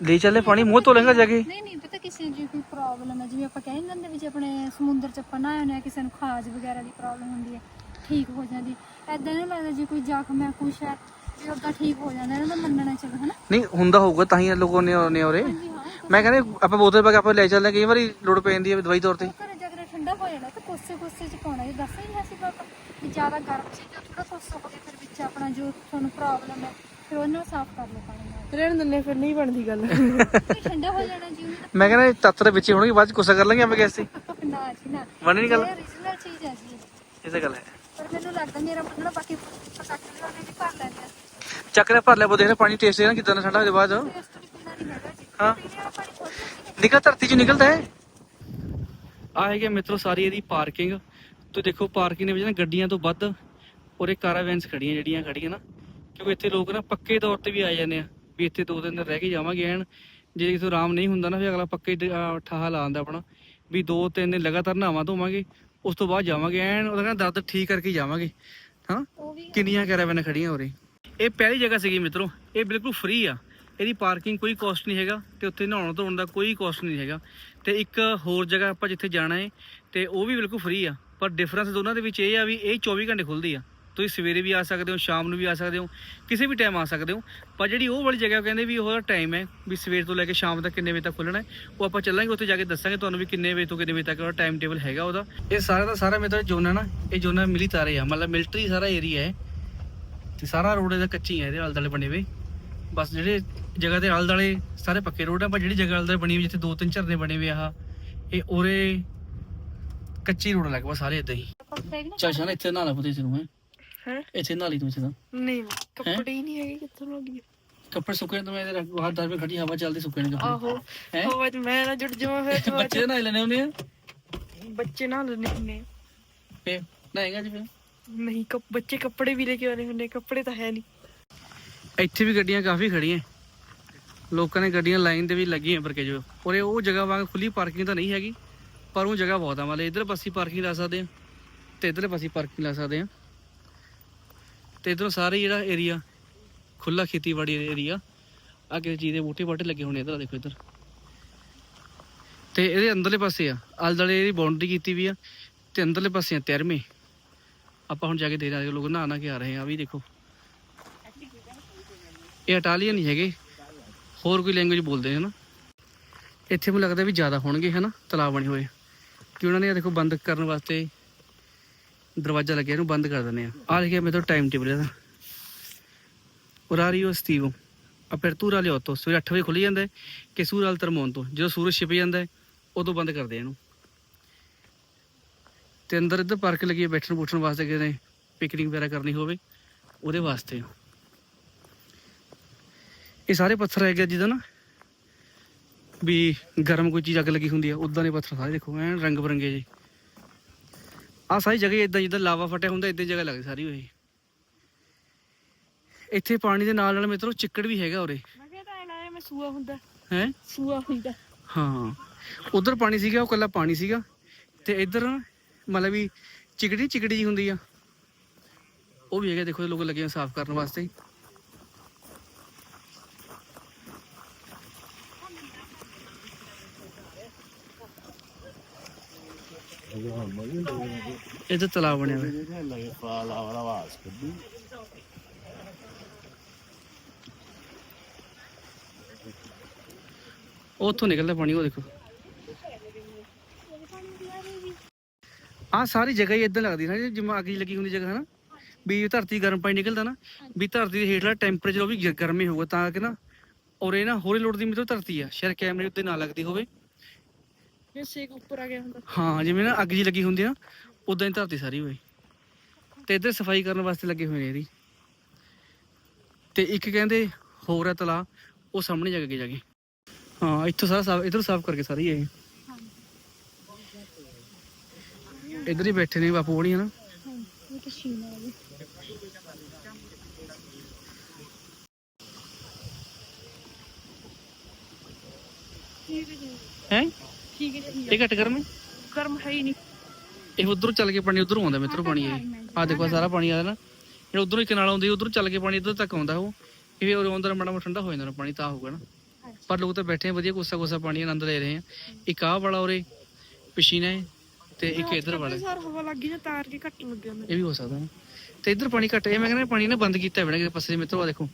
ਲੈ ਚੱਲੇ ਪਾਣੀ ਮੂੰਹ ਧੋ ਲੇਗਾ ਜਾ ਕੇ। ਨਹੀਂ ਨਹੀਂ ਪਤਾ ਕਿਸੇ ਨੂੰ ਜੇ ਕੋਈ ਪ੍ਰੋਬਲਮ ਹੈ? ਜਿਵੇਂ ਆਪਾਂ ਕਹਿੰਦੇ ਹੁੰਦੇ ਵੀ ਜੇ ਆਪਣੇ ਸਮੁੰਦਰ ਚ ਆਪਾਂ ਨਹਾਏ ਹੁੰਦੇ ਆ ਕਿਸੇ ਨੂੰ ਖਾਜ ਵਗੈਰਾ ਦੀ ਪ੍ਰੋਬਲਮ ਹੁੰਦੀ ਹੈ ਠੀਕ ਹੋ ਜਾਂਦੀ। ਐਦਾਂ ਨਹੀਂ ਲੱਗਦਾ ਜੇ ਕੋਈ ਜ਼ਖਮ ਹੈ ਕੁਛ ਹੈ ਵੀ ਉਦਾਂ ਠੀਕ ਹੋ ਜਾਂਦਾ ਇਹਨਾਂ ਦਾ ਮੰਨਣਾ ਚਾਹੀਦਾ ਹਨਾ? ਨਹੀਂ ਹੁੰਦਾ ਹੋਊਗਾ ਤਾਂ ਹੀ ਲੋਕੋ ਨੇ ਨੇ ਉਰੇ। ਹਾਂਜੀ ਹਾਂ ਮੈਂ ਕਹਿੰਦੇ ਆਪਾਂ ਬੋਤਲ ਪਾ ਕੇ ਆਪਾਂ ਲੈ ਚੱਲਦੇ ਹਾਂ, ਕਈ ਵਾਰੀ ਲੋੜ ਪੈ ਜਾਂਦੀ ਹੈ ਦਵਾਈ ਤੌਰ ਤੇ। ਘਰੇ ਜਾ ਕੇ ਠੰਡਾ ਹੋ ਜਾਣਾ ਤੇ ਕੋਸੇ ਕੋਸੇ ਚ ਪਾਉਣਾ ਇਹ ਦੱਸਿਆ ਹੀ ਸੀ ਪਾਪਾ ਜ਼ਿਆਦਾ ਗਰਮ ਚੀਜ਼ਾਂ ਥੋੜਾ ਕੋਸਾ ਹੋ ਗਿਆ ਫਿਰ ਵਿੱਚ ਆਪਣਾ ਜੋ ਤੁਹਾਨੂੰ ਪ੍ਰੋਬਲਮ ਹੈ ਫਿਰ ਉਹਨੂੰ ਸਾਫ਼ ਕਰ ਲਓ ਪਾਣੀ ਨਾਲ। ਰਹਿਣ ਦਿੰਦੇ ਫਿਰ ਨਹੀਂ ਬਣਦੀ ਗੱਲ। ਫਿਰ ਠੰਡਾ ਹੋ ਜਾਣਾ ਜੀ ਉਹਨੂੰ ਮੈਂ ਕਹਿੰਦਾ ਇਹ ਤੱਤ ਦੇ ਵਿੱਚ ਹੀ ਹੋਣਗੇ ਬਾਅਦ ਚ ਗੁੱਸਾ ਕਰ ਲਾਂਗੇ ਆਪਾਂ ਤੇ ਤਾਂ। ਨਾ ਜੀ ਨਾ। ਬਣੀ ਨਹੀਂ ਗੱਲ। original ਚੀਜ਼ ਹੈ ਜੀ। ਇਹ ਤਾਂ ਗੱਲ ਹੈ। ਪਰ ਮੈਨੂੰ ਲੱਗਦਾ ਮੇਰਾ ਮੰਨਣਾ ਬਾਕੀ ਪ੍ਰੋਡਕਟ ਵਾਲੇ ਵੀ ਕਰ ਲੈਂਦੇ। ਆ ਚੱਕਰੇ ਭਰ ਲੈ ਬੋ ਦੇਖ ਪਾਣੀ ਟੇਸਟ ਦੇਣਾ ਕਿਦਾਂ ਦਾ ਠੰਡਾ ਹੋ ਜਾਏ ਬਾਅਦ। ਟੇਸਟ ਵੀ ਪੀਣਾ ਨਹੀਂ ਹੈਗਾ ਜੀ। ਹਾਂ। ਪੀਣੇ ਵਾਲਾ ਪਾਣੀ ਖੋਲ ਕੇ ਨਿਕਲ ਧਰਤੀ ਚੋਂ ਨਿਕਲਦਾ ਹੈ ਆ ਹੈਗੇ ਮਿੱਤਰੋ ਸਾਰੀ ਇਹਦੀ ਪਾਰਕਿੰਗ। ਤੇ ਦੇਖੋ ਪਾਰਕਿੰਗ ਦੇ ਵਿੱਚ ਨਾ ਗੱਡੀਆਂ ਤੋਂ ਵੱਧ ਉਰੇ ਕਾਰਾਵੈਨਸ ਖੜੀਆਂ ਜਿਹੜੀਆਂ ਖੜੀਆਂ ਨਾ ਕਿਉਂਕਿ ਇੱਥੇ ਲੋਕ ਨਾ ਪੱਕੇ ਤੌਰ ਤੇ ਵੀ ਆ ਜਾਂਦੇ ਆ ਵੀ ਇੱਥੇ ਦੋ ਦਿਨ ਰਹਿ ਕੇ ਜਾਵਾਂਗੇ ਐਨ ਜੇ ਕਿਤੇ ਆਰਾਮ ਨਹੀਂ ਹੁੰਦਾ ਨਾ ਫਿਰ ਅਗਲਾ ਪੱਕੇ ਠਾਹਾ ਲਾ ਆਂਦਾ ਆਪਣਾ ਵੀ ਦੋ ਤਿੰਨ ਦਿਨ ਲਗਾਤਾਰ ਨਹਾਵਾਂ ਧੋਵਾਂਗੇ ਉਸ ਤੋਂ ਬਾਅਦ ਜਾਵਾਂਗੇ ਐਨ ਉਹਦਾ ਕਹਿੰਦਾ ਦਰਦ ਠੀਕ ਕਰਕੇ ਹੀ ਜਾਵਾਂਗੇ ਹਾਂ? ਕਿੰਨੀਆਂ ਕੈਰਾਵੈਨ ਖੜੀਆਂ ਉਰੇ। ਇਹ ਪਹਿਲੀ ਜਗ੍ਹਾ ਸੀਗੀ ਮਿੱਤਰੋ ਇਹ ਬਿਲਕੁਲ ਫ੍ਰੀ ਆ। ਇਹਦੀ ਪਾਰਕਿੰਗ ਕੋਈ ਕਾਸਟ ਨਹੀਂ ਹੈਗਾ ਤੇ ਉੱਥੇ ਨਹਾਉਣ ਧੋਣ ਦਾ ਕੋਈ ਕਾਸਟ ਨਹੀਂ ਹੈਗਾ। ਤੇ ਇੱਕ ਹੋਰ ਜਗ੍ਹਾ ਆਪਾਂ ਜਿੱਥੇ ਜਾਣਾ ਹੈ ਤੇ ਉਹ ਵੀ ਬਿਲਕੁਲ ਫ੍ਰੀ ਆ। ਪਰ ਡਿਫਰੈਂਸ ਦੋਨਾਂ ਦੇ ਵਿੱਚ ਇਹ ਆ ਵੀ ਇਹ 24 ਘੰਟੇ ਖੁੱਲਦੀ ਆ। ਤੁਸੀਂ ਸਵੇਰੇ ਵੀ ਆ ਸਕਦੇ ਹੋ, ਸ਼ਾਮ ਨੂੰ ਵੀ ਆ ਸਕਦੇ ਹੋ, ਕਿਸੇ ਵੀ ਟਾਈਮ ਆ ਸਕਦੇ ਹੋ। ਪਰ ਜਿਹੜੀ ਉਹ ਵਾਲੀ ਜਗ੍ਹਾ ਕਹਿੰਦੇ ਵੀ ਉਹਦਾ ਟਾਈਮ ਹੈ ਵੀ ਸਵੇਰ ਤੋਂ ਲੈ ਕੇ ਸ਼ਾਮ ਤੱਕ ਕਿੰਨੇ ਵਜੇ ਤੱਕ ਖੁੱਲਣਾ ਉਹ ਆਪਾਂ ਚੱਲਾਂਗੇ, ਉੱਥੇ ਜਾ ਕੇ ਦੱਸਾਂਗੇ ਤੁਹਾਨੂੰ ਵੀ ਕਿੰਨੇ ਵਜੇ ਤੋਂ ਕਿੰਨੇ ਵਜੇ ਤੱਕ ਉਹਦਾ ਟਾਈਮ ਟੇਬਲ ਹੈਗਾ ਉਹਦਾ। ਇਹ ਸਾਰਾ ਦਾ ਸਾਰਾ ਮੇਰਾ ਜ਼ੋਨ ਨਾ, ਇਹ ਜ਼ੋਨ ਹੈ ਮਿਲੀਟਰੀ ਆ, ਮਤਲਬ ਮਿਲਟਰੀ ਸਾਰਾ ਏਰੀਆ ਹੈ। ਤੇ ਸਾਰਾ ਰੋਡ ਇਹਦਾ ਕੱਚੀ ਹੈ, ਇਹਦੇ ਆਲੇ ਦੁਆਲੇ ਬਣੇ ਹੋਏ। ਬਸ ਜਿਹੜੇ ਜਗ੍ਹਾ ਦੇ ਆਲੇ ਦੁਆਲੇ ਸਾਰੇ ਪੱਕੇ ਰੋਡ ਆ, ਪਰ ਜਿਹੜੀ ਜਗ੍ਹਾ ਆਲੇ ਦੁਆਲੇ ਬਣੀ ਹੋਈ ਜਿੱਥੇ ਦੋ ਤਿੰਨ ਝਰਨੇ ਬਣੇ ਹੋਏ ਆ, ਇਹ ਉਰੇ ਕੱਚੀ ਰੋਡ ਲੱਗ ਸਾਰੇ ਇਦਾਂ ਹੀ। ਨਾ ਚੱਲ ਸ਼ਾਨ ਇੱਥੇ ਨਾ ਲਾ ਪੁੱਤੇ ਤੈਨੂੰ ਹੈ? ਹੈ? ਇੱਥੇ ਨਾ ਲਈ ਤੂੰ ਇੱਥੇ ਤਾਂ। ਨਹੀਂ ਕੱਪੜੇ ਹੀ ਨਹੀਂ ਹੈਗੇ ਕਿੱਥੋਂ ਲੱਗੀ ਕੱਪੜੇ ਸੁੱਕੇ ਨੇ ਤਾਂ ਮੈਂ ਇਹਦੇ ਬਾਹਰ ਦਰ ਵਿੱਚ ਖੜੀ ਹਵਾ ਚੱਲਦੀ ਸੁੱਕੇ ਨੇ ਕੱਪੜੇ। ਆਹੋ ਹੈਂ? ਉਹ ਅੱਜ ਮੈਂ ਨਾ ਜੁੜ ਜਾਵਾਂ ਫਿਰ ਬੱਚੇ ਨਾ ਲੈਣੇ ਹੁੰਦੇ ਆ? ਬੱਚੇ ਨਾਲ ਲੈਣੇ ਹੁੰਦੇ। ਫੇ ਨਾਏਗਾ ਜੀ ਫੇ ਨਹੀਂ ਕੱਪ ਬੱਚੇ ਕੱਪੜੇ ਵੀ ਲੈ ਕੇ ਆਉਣੇ ਹੁੰਦੇ ਕੱਪੜੇ ਤਾਂ ਹੈ ਨਹੀਂ। ਇੱਥੇ ਵੀ ਗੱਡੀਆਂ ਕਾਫੀ ਖੜੀਆਂ। ਲੋਕਾਂ ਨੇ ਗੱਡੀਆਂ ਲਾਈਨ ਦੇ ਵੀ ਲੱਗੀਆਂ ਪਰ ਕੇ ਜੋ ਔਰ ਇਹ ਉਹ ਜਗ੍ਹਾ ਵਾਂਗ ਖੁੱਲੀ ਪਾਰਕਿੰਗ ਤਾਂ ਨਹੀਂ ਹੈਗੀ। ਪਰ ਉਹ ਜਗ੍ਹਾ ਬਹੁਤ ਆ ਮਤਲਬ ਇਧਰ ਪਾਸੇ ਪਾਰਕਿੰਗ ਲਾ ਸਕਦੇ ਆ ਤੇ ਇਧਰਲੇ ਪਾਸੇ ਪਾਰਕਿੰਗ ਲਾ ਸਕਦੇ ਆ। ਤੇ ਇਧਰੋਂ ਸਾਰੇ ਜਿਹੜਾ ਏਰੀਆ ਖੁੱਲਾ ਖੇਤੀਬਾੜੀ ਏਰੀਆ ਆ ਕਿਸੇ ਚੀਜ਼ ਦੇ ਬੂਟੇ ਬਾਟੇ ਲੱਗੇ ਹੋਣੇ ਇਧਰ ਦੇਖੋ ਇਧਰ। ਤੇ ਇਹਦੇ ਅੰਦਰਲੇ ਪਾਸੇ ਆ ਆਲੇ ਦੁਆਲੇ ਇਹਦੀ ਬਾਉਂਡਰੀ ਕੀਤੀ ਵੀ ਆ, ਤੇ ਅੰਦਰਲੇ ਪਾਸੇ ਆ ਤਿਰਮੇ। ਆਪਾਂ ਹੁਣ ਜਾ ਕੇ ਦੇਖ ਰਹੇ ਲੋਕ ਨਹਾ ਨਾ ਕੇ ਆ ਰਹੇ ਆ ਵੀ ਦੇਖੋ। ਇਹ ਇਟਾਲੀਅਨ ਨਹੀਂ ਹੈਗੇ, ਹੋਰ ਕੋਈ ਲੈਂਗੁਏਜ ਬੋਲਦੇ ਨੇ ਨਾ ਇੱਥੇ ਮੈਨੂੰ ਲੱਗਦਾ ਵੀ ਜ਼ਿਆਦਾ ਹੋਣਗੇ, ਹਨਾ? ਤਲਾਬ ਬਣੇ ਹੋਏ। ਕਿ ਉਹਨਾਂ ਨੇ ਆਹ ਦੇਖੋ ਬੰਦ ਕਰਨ ਵਾਸਤੇ ਦਰਵਾਜ਼ਾ ਲੱਗਿਆ, ਇਹਨੂੰ ਬੰਦ ਕਰ ਦਿੰਦੇ ਆ। ਆ ਲਿਖਿਆ ਮੇਰੇ ਤੋਂ ਟਾਈਮ ਟੇਬਲ ਇਹਦਾ। orario estivo apertura alle 8 ਸਵੇਰੇ 8 ਵਜੇ ਖੁੱਲ ਜਾਂਦਾ ਕਿ ਸੂਰ al ਤੋਂ। ਜਦੋਂ ਸੂਰਜ ਛਿਪ ਜਾਂਦਾ ਉਦੋਂ ਬੰਦ ਕਰਦੇ ਇਹਨੂੰ। ਤੇ ਅੰਦਰ ਇੱਧਰ ਪਾਰਕ ਲੱਗੀ ਬੈਠਣ ਬੂਠਣ ਵਾਸਤੇ ਕਿਸੇ ਨੇ ਪਿਕਨਿਕ ਵਗੈਰਾ ਕਰਨੀ ਹੋਵੇ, ਉਹਦੇ ਵਾਸਤੇ। ਇਹ ਸਾਰੇ ਪੱਥਰ ਹੈਗੇ ਆ ਜਿਹਦਾ ਨਾ ਵੀ ਗਰਮ ਕੋਈ ਚੀਜ਼ ਅੱਗ ਲੱਗੀ ਹੁੰਦੀ ਆ ਉਦਾਂ ਦੇ ਪੱਥਰ ਸਾਰੇ ਦੇਖੋ ਐਨ ਰੰਗ ਬਰੰਗੇ ਜੀ। ਆ ਸਾਰੀ ਜਗ੍ਹਾ ਇਦਾਂ ਜਿੱਦਾਂ ਲਾਵਾ ਫਟਿਆ ਹੁੰਦਾ ਇਦਾਂ ਜਗ੍ਹਾ ਲੱਗਦੀ ਸਾਰੀ ਹੋਈ। ਇੱਥੇ ਪਾਣੀ ਦੇ ਨਾਲ ਨਾਲ ਮਿੱਤਰੋ ਚਿੱਕੜ ਵੀ ਹੈਗਾ ਉਰੇ। ਮੈਂ ਕਿਹਾ ਤਾਂ ਐ ਮੈਂ ਸੂਆ ਹੁੰਦਾ। ਹੈ? ਸੂਆ ਹੁੰਦਾ। ਹਾਂ। ਉਧਰ ਪਾਣੀ ਸੀਗਾ ਉਹ ਕੱਲਾ ਪਾਣੀ ਸੀਗਾ। ਤੇ ਇੱਧਰ ਮਤਲਬ ਵੀ ਚਿਕੜੀ ਚਿਕੜੀ ਜੀ ਹੁੰਦੀ ਆ। ਉਹ ਵੀ ਹੈਗਾ ਦੇਖੋ ਲੋਕ ਲੱਗੇ ਸਾਫ਼ ਕਰਨ ਵਾਸਤੇ। ਇੱਧਰ ਤਲਾਬ ਬਣਿਆ ਹੋਇਆ। ਉਹ ਉੱਥੋਂ ਨਿਕਲਦਾ ਪਾਣੀ, ਉਹ ਦੇਖੋ। ਆ ਸਾਰੀ ਜਗ੍ਹਾ ਹੀ ਇਦਾਂ ਲੱਗਦੀ ਨਾ ਜਿਵੇਂ ਅੱਗ ਜਿਹੀ ਲੱਗੀ ਹੁੰਦੀ ਜਗ੍ਹਾ, ਹਨਾ? ਵੀ ਧਰਤੀ ਗਰਮ ਪਾਣੀ ਨਿਕਲਦਾ ਨਾ, ਵੀ ਧਰਤੀ ਦੇ ਹੇਠਲਾ ਟੈਂਪਰੇਚਰ ਉਹ ਵੀ ਗਰਮ ਹੀ ਹੋਊਗਾ, ਤਾਂ ਕਿ ਨਾ, ਔਰ ਇਹ ਨਾ ਹੋਰੇ ਲੋੜ ਦੀ ਮਤਲਬ ਧਰਤੀ ਆ, ਸ਼ਾਇਦ ਕੈਮਰੇ ਉੱਤੇ ਨਾ ਲੱਗਦੀ ਹੋਵੇ। ਜੇ ਸੇਕ ਉੱਪਰ ਆ ਗਿਆ ਹੁੰਦਾ। ਹਾਂ, ਜਿਵੇਂ ਨਾ ਅੱਗ ਜੀ ਲੱਗੀ ਹੁੰਦੀ ਆ ਉਦਾਂ ਹੀ ਧਰਤੀ ਸਾਰੀ ਹੋਈ ਤੇ ਇੱਧਰ ਸਫ਼ਾਈ ਕਰਨ ਵਾਸਤੇ ਲੱਗੇ ਹੋਏ ਨੇ ਇਹਦੀ। ਤੇ ਇੱਕ ਕਹਿੰਦੇ ਹੋਰ ਹੈ ਤਲਾ ਉਹ ਸਾਹਮਣੇ ਜਾ ਕੇ ਜਾ ਕੇ ਹਾਂ, ਇੱਥੋਂ ਸਾਰਾ ਸਾਫ਼, ਇਧਰ ਸਾਫ਼ ਕਰਕੇ ਸਾਰੀ ਇਹ। ਇੱਧਰ ਹੀ ਬੈਠੇ ਨੇ ਬਾਪੂ ਹੋਣੀ, ਹਨਾ? ਹੈ? ਠੀਕ ਹੈ ਇਹ ਘੱਟ ਗਰਮ ਹੈ? ਗਰਮ ਹੈ ਹੀ ਨਹੀਂ। ਇਹ ਉਧਰੋਂ ਚੱਲ ਕੇ ਪਾਣੀ ਉਧਰੋਂ ਆਉਂਦਾ ਮਿੱਤਰੋ ਪਾਣੀ ਇਹ। ਆ ਦੇਖੋ ਸਾਰਾ ਪਾਣੀ ਆ ਨਾ ਜਿਹੜਾ ਉਧਰੋਂ ਇੱਕ ਨਾਲ ਆਉਂਦੀ ਉਧਰੋਂ ਚੱਲ ਕੇ ਪਾਣੀ ਇੱਧਰ ਤੱਕ ਆਉਂਦਾ ਉਹ ਇਹ ਉਹ ਅੰਦਰ ਮਾੜਾ ਮੋਟਾ ਠੰਡਾ ਹੋ ਜਾਂਦਾ ਪਾਣੀ ਤਾਂ ਹੋਊਗਾ ਨਾ। ਪਰ ਲੋਕ ਤਾਂ ਬੈਠੇ ਆ ਵਧੀਆ ਕੋਸਾ ਕੋਸਾ ਪਾਣੀ ਆਨੰਦ ਲੈ ਰਹੇ ਆ। ਇੱਕ ਆਹ ਵਾਲਾ ਉਰੇ ਪਸ਼ੀਨਾ ਹੈ ਤੇ ਇੱਕ ਇੱਧਰ ਵਾਲਾ। ਸਰ ਹਵਾ ਲੱਗੀ ਨਾ ਤਾਰ ਕੇ ਘੱਟ ਲੱਗ ਜਾਂਦਾ ਇਹ ਵੀ ਹੋ ਸਕਦਾ ਤੇ ਇੱਧਰ ਪਾਣੀ ਘੱਟ ਮੈਂ ਕਹਿੰਦਾ ਪਾਣੀ ਨਾ ਬੰਦ ਕੀਤਾ ਬਣਾ ਕਿਸੇ ਪਾਸੇ ਮਿੱਤਰੋ ਆ ਦੇਖੋ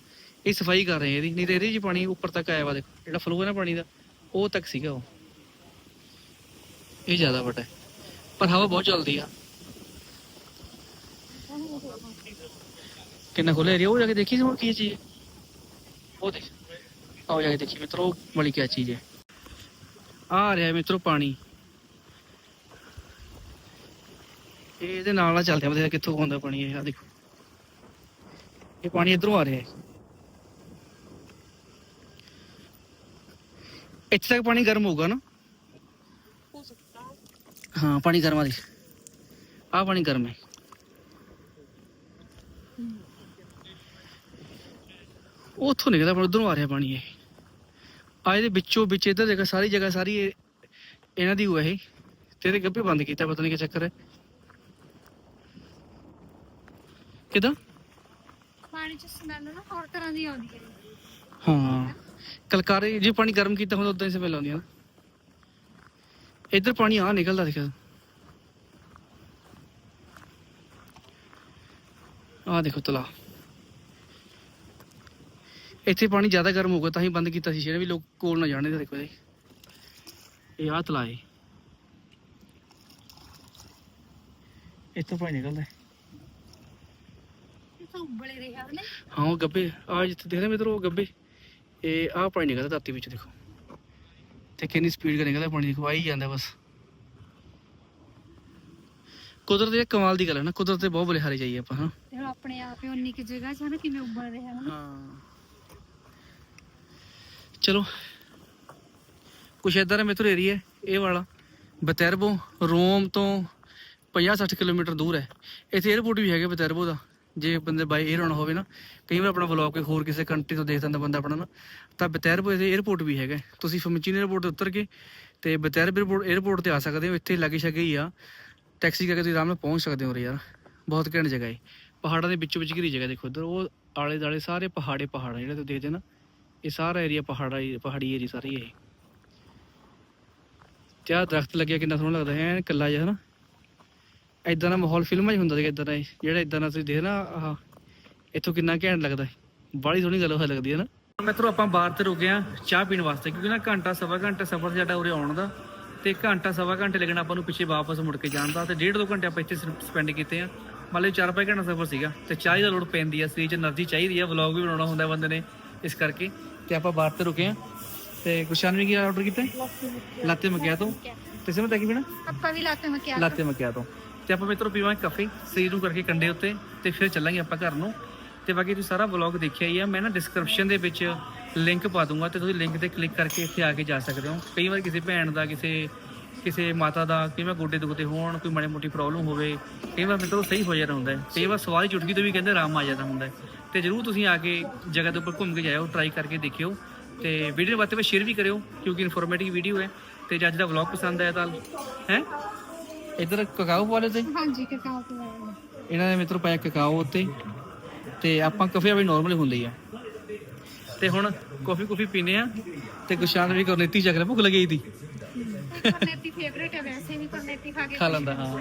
ਇਹ ਸਫ਼ਾਈ ਕਰ ਰਹੇ ਆ ਇਹਦੀ। ਨਹੀਂ ਤੇ ਇਹਦੇ ਜੀ ਪਾਣੀ ਉੱਪਰ ਤੱਕ ਆਇਆ ਵਾ ਦੇਖੋ। ਜਿਹੜਾ ਫਲੋ ਹੈ ਨਾ ਪਾਣੀ ਦਾ ਉਹ ਤੱਕ ਸੀਗਾ ਉਹ। ਇਹ ਜ਼ਿਆਦਾ ਵੱਡਾ ਹੈ। ਪਰ ਹਵਾ ਬਹੁਤ ਚੱਲਦੀ ਆ। ਕਿੰਨਾ ਖੁੱਲਾ ਏਰੀਆ ਉਹ ਜਾ ਕੇ ਦੇਖੀ ਸੀ ਹੁਣ ਕੀ ਚੀਜ਼? ਹੈ? ਉਹ ਦੇਖ। ਆਓ ਜਾ ਕੇ ਦੇਖੀ ਮਿੱਤਰੋ ਵਾਲੀ ਕੀ ਚੀਜ਼ ਹੈ। ਆ ਰਿਹਾ ਮਿੱਤਰੋ ਪਾਣੀ। ਇਹਦੇ ਨਾਲ ਨਾਲ ਚੱਲਦੇ ਆ ਬਤੇ ਕਿੱਥੋਂ ਆਉਂਦਾ ਪਾਣੀ ਇਹ। ਆ ਦੇਖੋ। ਇਹ ਪਾਣੀ ਇਧਰੋਂ ਆ ਰਿਹਾ ਹੈ। ਇੱਥੇ ਤੱਕ ਪਾਣੀ ਗਰਮ ਹੋਊਗਾ ਨਾ? ਹਾਂ ਪਾਣੀ ਗਰਮ ਆ ਦੇਖ। ਆ ਪਾਣੀ ਗਰਮ ਹੈ। ਉਹ ਉੱਥੋਂ ਨਿਕਲਦਾ ਪਰ ਉਧਰੋਂ ਆ ਰਿਹਾ ਪਾਣੀ ਇਹ। ਆ ਇਹਦੇ ਵਿੱਚੋਂ ਵਿੱਚ ਇੱਧਰ ਦੇਖੋ ਸਾਰੀ ਜਗ੍ਹਾ ਸਾਰੀ ਇਹ ਇਹਨਾਂ ਦੀ ਹੋਇਆ ਇਹ। ਤੇ ਇਹਦੇ ਗੱਭੇ ਬੰਦ ਕੀਤਾ ਪਤਾ ਨਹੀਂ ਕੀ ਚੱਕਰ ਹੈ। ਕਿਦਾਂ? ਪਾਣੀ ਚ ਸਮੈਲ ਨਾ ਹੋਰ ਤਰ੍ਹਾਂ ਦੀ ਆਉਂਦੀ ਹੈ। ਹਾਂ। ਕਲਕਾਰੇ ਜੇ ਪਾਣੀ ਗਰਮ ਕੀਤਾ ਹੁੰਦਾ ਉਦਾਂ ਹੀ ਸਮੈਲ ਆਉਂਦੀ ਆ ਨਾ। ਇੱਧਰ ਪਾਣੀ ਆ ਨਿਕਲਦਾ ਦੇਖੋ ਆ ਦੇਖੋ ਤਲਾ। ਇੱਥੇ ਪਾਣੀ ਜ਼ਿਆਦਾ ਗਰਮ ਹੋਊਗਾ ਤਾਂ ਹੀ ਬੰਦ ਕੀਤਾ ਸੀ ਜਿਹੜੇ ਵੀ ਲੋਕ ਕੋਲ ਨਾ ਜਾਣੇ ਦੇਖੋ ਇਹ। ਇਹ ਆ ਤਲਾ ਹੈ ਇੱਥੋਂ ਪਾਣੀ ਨਿਕਲਦਾ। ਹੈ। ਰਿਹਾ ਹਾਂ ਉਹ ਗੱਬੇ ਆ ਜਿੱਥੇ ਦੇਖਦੇ ਮਿੱਤਰੋ ਉਹ ਗੱਬੇ। ਇਹ ਆ ਪਾਣੀ ਨਿਕਲਦਾ ਧਰਤੀ ਵਿੱਚ ਦੇਖੋ। ਤੇ ਕਿੰਨੀ ਸਪੀਡ ਨਾਲ ਨਿਕਲਦਾ ਪਾਣੀ ਦੇਖੋ ਆਈ ਜਾਂਦਾ ਬਸ। ਕੁਦਰਤ ਦੀ ਕਮਾਲ ਦੀ ਗੱਲ ਹੈ ਨਾ ਕੁਦਰਤ ਤੇ ਬਹੁਤ ਬਲਿਹਾਰੇ ਜਾਈਏ ਆਪਾਂ ਹਾਂ ਤੇ ਹੁਣ ਆਪਣੇ ਆਪ ਹੀ ਉਨੀ ਕਿ ਜਗ੍ਹਾ ਚ ਨਾ ਕਿਵੇਂ ਉਬਲ ਰਿਹਾ ਹੈ ਹਾਂ। ਚਲੋ। ਕੁਛ ਦਾ ਮਿੱਤਰ ਏਰੀਆ ਇਹ ਵਾਲਾ। ਬਤੈਰਬੋ ਰੋਮ ਤੋਂ 50-60 ਕਿਲੋਮੀਟਰ ਦੂਰ ਹੈ। ਇੱਥੇ 에어ਪੋਰਟ ਵੀ ਹੈਗਾ ਬਤੈਰਬੋ ਦਾ। ਜੇ ਬੰਦੇ ਬਾਈ ਏਅਰ ਆਉਣਾ ਹੋਵੇ ਨਾ, ਕਈ ਵਾਰ ਆਪਣਾ ਵਲੌਗ ਹੋਰ ਕਿਸੇ ਕੰਟਰੀ ਤੋਂ ਦੇਖ ਲੈਂਦਾ ਬੰਦਾ ਆਪਣਾ ਨਾ, ਤਾਂ ਬਤੈਰਪੁਰ ਦੇ 에ਅਰਪੋਰਟ ਵੀ ਹੈਗਾ। ਤੁਸੀਂ ਫਮਚੀਨ 에ਅਰਪੋਰਟ 'ਤੇ ਉਤਰ ਕੇ ਤੇ ਬਤੈਰਪੁਰ 에ਅਰਪੋਰਟ ਤੇ ਆ ਸਕਦੇ ਹੋ, ਇੱਥੇ ਲੱਗੇ ਛਾਗੇ ਹੀ ਆ। ਟੈਕਸੀ ਕਰਕੇ ਤੁਸੀਂ ਆਰਾਮ ਨਾਲ ਪਹੁੰਚ ਸਕਦੇ ਹੋ ਯਾਰ। ਬਹੁਤ ਘੈਂਟ ਜਗ੍ਹਾ ਹੈ ਪਹਾੜਾਂ ਦੇ ਵਿੱਚ ਵਿੱਚ ਘਿਰੀ ਜਗ੍ਹਾ ਦੇਖੋ ਉਧਰ ਉਹ ਆਲੇ ਦਾਲੇ ਸਾਰੇ ਪਹਾੜੇ ਪਹਾੜ ਜਿਹੜੇ ਤੁਸੀਂ ਦੇਖਦੇ ਨਾ, ਇਹ ਸਾਰਾ ਏਰੀਆ ਪਹਾੜਾ ਪਹਾੜੀ ਏਰੀਆ ਸਾਰੀ ਹੈ ਤੇ ਆ ਦਰਖਤ ਲੱਗਿਆ, ਕਿੰਨਾ ਸੋਹਣਾ ਲੱਗਦਾ ਹੈ ਇਕੱਲਾ ਜਿਹਾ ਹੈ ਨਾ। ਇਦਾਂ ਦਾ ਮਾਹੌਲ ਫਿਲਮਾਂ 'ਚ ਹੁੰਦਾ ਸੀਗਾ ਇਦਾਂ ਦਾ ਇਹ, ਜਿਹੜਾ ਇਦਾਂ ਦਾ ਤੁਸੀਂ ਦੇਖਣਾ ਆਹ ਇੱਥੋਂ ਕਿੰਨਾ ਘੈਂਟ ਲੱਗਦਾ ਹੈ ਸੋਹਣੀ ਗੱਲ ਹੋ ਲੱਗਦੀ ਹੈ ਨਾ। ਮਿੱਤਰੋ ਆਪਾਂ ਬਾਹਰ ਤੇ ਰੁਕੇ ਚਾਹ ਪੀਣ ਵਾਸਤੇ ਕਿਉਂਕਿ ਨਾ ਘੰਟਾ ਸਵਾ ਘੰਟਾ ਸਫ਼ਰ ਸਾਡਾ ਉਰੇ ਆਉਣ ਦਾ ਤੇ ਘੰਟਾ ਸਵਾ ਘੰਟੇ ਲੱਗਣਾ ਆਪਾਂ ਨੂੰ ਪਿੱਛੇ ਵਾਪਸ ਮੁੜ ਕੇ ਜਾਣ ਦਾ ਤੇ ਡੇਢ ਦੋ ਘੰਟੇ ਆਪਾਂ ਇੱਥੇ ਸਪੈਂਡ ਕੀਤੇ ਆ ਮੰਨ ਲਓ ਚਾਰ ਘੰਟਾ ਸਫ਼ਰ ਸੀਗਾ ਤੇ ਚਾਹ ਦੀ ਲੋੜ ਪੈਂਦੀ ਆ ਸਰੀਰ 'ਚ એનર્ਜੀ ਚਾਹੀਦੀ ਆ ਵਲੌਗ ਵੀ ਬਣਾਉਣਾ ਹੁੰਦਾ ਬੰਦੇ ਨੇ ਇਸ ਕਰਕੇ ਤੇ ਆਪਾਂ ਬਾਹਰ ਤੇ ਰੁਕੇ ਆ ਤੇ ਗੁਰਸ਼ਾਨ ਵੀ ਕੀ ਆਰਡਰ ਕੀਤਾ? ਲਾਤੇ ਮਕਿਆ। ਤੋਂ। ਤੇ ਸਿਮਰ ਤਾਂ ਕੀ ਪੀਣਾ? ਆਪਾਂ ਵੀ ਲਾਤੇ ਮੱਕਿਆ ਲਾਤੇ ਮਕਿਆ ਤੋਂ। ਤੇ ਆਪਾਂ ਮਿੱਤਰੋ ਪੀਵਾਂਗੇ ਕਾਫੀ, ਸਰੀਰ ਨੂੰ ਕਰਕੇ ਕੰਡੇ ਉੱਤੇ ਤੇ ਫਿਰ ਚੱਲਾਂਗੇ ਆਪਾਂ ਘਰ ਨੂੰ। ਤੇ ਬਾਕੀ ਤੁਸੀਂ ਸਾਰਾ ਵਲੌਗ ਦੇਖਿਆ ਹੀ ਆ, ਮੈਂ ਨਾ ਡਿਸਕ੍ਰਿਪਸ਼ਨ ਦੇ ਵਿੱਚ ਲਿੰਕ ਪਾ ਦੂੰਗਾ ਤੇ ਤੁਸੀਂ ਲਿੰਕ ਤੇ ਕਲਿੱਕ ਕਰਕੇ ਇੱਥੇ ਆ ਕੇ ਜਾ ਸਕਦੇ ਹੋ। ਕਈ ਵਾਰ ਕਿਸੇ ਭੈਣ ਦਾ, ਕਿਸੇ ਕਿਸੇ ਮਾਤਾ ਦਾ, ਕਈ ਵਾਰ ਗੋਡੇ ਦੁਖਦੇ ਹੋਣ, ਕੋਈ ਮਾੜੀ ਮੋਟੀ ਪ੍ਰੋਬਲਮ ਹੋਵੇ, ਕਈ ਵਾਰ ਮਿੱਤਰੋ ਸਹੀ ਹੋ ਜਾਂਦਾ ਹੁੰਦਾ ਹੈ। ਕਈ ਵਾਰ ਸਵਾਰੀ ਚੁਟਕੀ ਤੋਂ ਵੀ ਕਹਿੰਦੇ ਆਰਾਮ ਆ ਜਾਂਦਾ ਹੁੰਦਾ ਹੈ। ਤੇ ਜਰੂਰ ਤੁਸੀਂ ਆ ਕੇ ਜਗ੍ਹਾ ਦੇ ਉੱਪਰ ਘੁੰਮ ਕੇ ਜਾਇਓ ਟਰਾਈ ਕਰਕੇ ਦੇਖਿਓ। ਤੇ ਵੀਡੀਓ ਨੂੰ ਵੱਧ ਸ਼ੇਅਰ ਵੀ ਕਰਿਓ, ਕਿਉਂਕਿ ਇਨਫੋਰਮੇਟਿਵ ਵੀਡੀਓ ਹੈ। ਤੇ ਜੇ ਅੱਜ ਦਾ ਵਲੌਗ ਪਸੰਦ ਆਇਆ ਤਾਂ, ਹੈ? ਇਧਰ ਕਕਾਓ ਵਾਲੇ ਤੇ। ਹਾਂਜੀ ਕਕਾਓ ਪਵਾਇਆ ਇਹਨਾਂ ਨੇ ਮਿੱਤਰ ਪਾਇਆ ਕਕਾਓ ਉੱਤੇ ਤੇ ਆਪਾਂ ਕਾਫੀ ਵੀ ਨਾਰਮਲ ਹੁੰਦੀ ਆ। ਤੇ ਹੁਣ ਕਾਫੀ ਕੁਫੀ ਪੀਨੇ ਆ। ਤੇ ਗੁਸ਼ਾਨ ਵੀ ਕਰਨੇਤੀ ਚੱਕ ਰਿਹਾ ਭੁੱਖ ਲੱਗੀ ਦੀ। ਕਰਨੇਤੀ ਫੇਵਰੇਟ ਹੈ ਵੈਸੇ ਵੀ ਕਰਨੇਤੀ ਖਾ ਕੇ ਖਾ ਲੈਂਦਾ ਹਾਂ।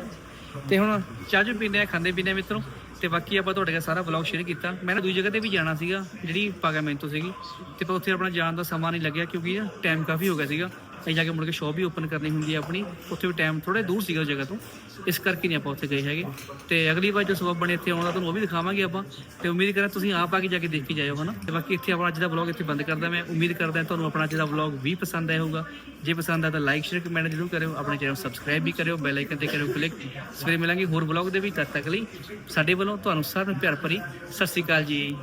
ਤੇ ਹੁਣ ਚਾਹ ਜੋ ਪੀਨੇ ਆ ਖਾਂਦੇ ਪੀਨੇ ਮਿੱਤਰੋ। ਤੇ ਬਾਕੀ ਆਪਾਂ ਤੁਹਾਡੇ ਨਾਲ ਸਾਰਾ ਵਲੌਗ ਸ਼ੇਅਰ ਕੀਤਾ। ਮੈਂ ਨਾ ਦੂਜੀ ਜਗ੍ਹਾ ਤੇ ਵੀ ਜਾਣਾ ਸੀਗਾ ਜਿਹੜੀ ਪਾਗਾਮੈਂਟੋ ਸੀਗੀ। ਤੇ ਪਰ ਉੱਥੇ ਆਪਣਾ ਜਾਣ ਦਾ ਸਮਾਂ ਨਹੀਂ ਲੱਗਿਆ ਕਿਉਂਕਿ ਟਾਈਮ ਕਾਫੀ ਹੋ ਗਿਆ ਸੀਗਾ। ਅਸੀਂ ਜਾ ਕੇ ਮੁੜ ਕੇ ਸ਼ੋਪ ਵੀ ਓਪਨ ਕਰਨੀ ਹੁੰਦੀ ਹੈ ਆਪਣੀ, ਉੱਥੇ ਵੀ ਟਾਈਮ ਥੋੜਾ ਦੂਰ ਸੀਗਾ ਉਸ ਜਗ੍ਹਾ ਤੋਂ, ਇਸ ਕਰਕੇ ਨਹੀਂ ਆਪਾਂ ਉੱਥੇ ਗਏ ਹੈਗੇ। ਤੇ ਅਗਲੀ ਵਾਰ ਜੋ ਸਬਬ ਬਣੇ ਇੱਥੇ ਆਉਣਾ ਤੁਹਾਨੂੰ ਉਹ ਵੀ ਦਿਖਾਵਾਂਗੇ ਆਪਾਂ। ਤੇ ਉਮੀਦ ਕਰਾਂ ਤੁਸੀਂ ਆਪ ਆ ਕੇ ਜਾ ਕੇ ਦੇਖ ਕੇ ਜਾਇਓ, ਹਨਾ? ਤੇ ਬਾਕੀ ਇੱਥੇ ਆਪਣਾ ਅੱਜ ਦਾ ਵਲੌਗ ਇੱਥੇ ਬੰਦ ਕਰਦਾ ਮੈਂ। ਉਮੀਦ ਕਰਦਾ ਤੁਹਾਨੂੰ ਆਪਣਾ ਅੱਜ ਦਾ ਵਲੌਗ ਵੀ ਪਸੰਦ ਆਇਆ ਹੋਊਗਾ। ਜੇ ਪਸੰਦ ਆਇਆ ਤਾਂ ਲਾਈਕ ਸ਼ੇਅਰ ਕਮੈਂਟ ਜ਼ਰੂਰ ਕਰਿਓ। ਆਪਣੇ ਚੈਨਲ ਸਬਸਕ੍ਰਾਈਬ ਵੀ ਕਰਿਓ ਬੈਲ ਆਈਕਨ ਤੇ ਕਰਿਓ ਕਲਿੱਕ ਸਵੇਰੇ ਮਿਲਾਂਗੇ ਹੋਰ ਵਲੌਗ ਦੇ ਵੀ ਤਦ ਤੱਕ ਲਈ ਸਾਡੇ ਵੱਲੋਂ ਤੁਹਾਨੂੰ ਸਾਰਿਆਂ ਨੂੰ ਪਿਆਰ ਭਰੀ ਸਤਿ ਸ਼੍ਰੀ ਅਕਾਲ ਜੀ।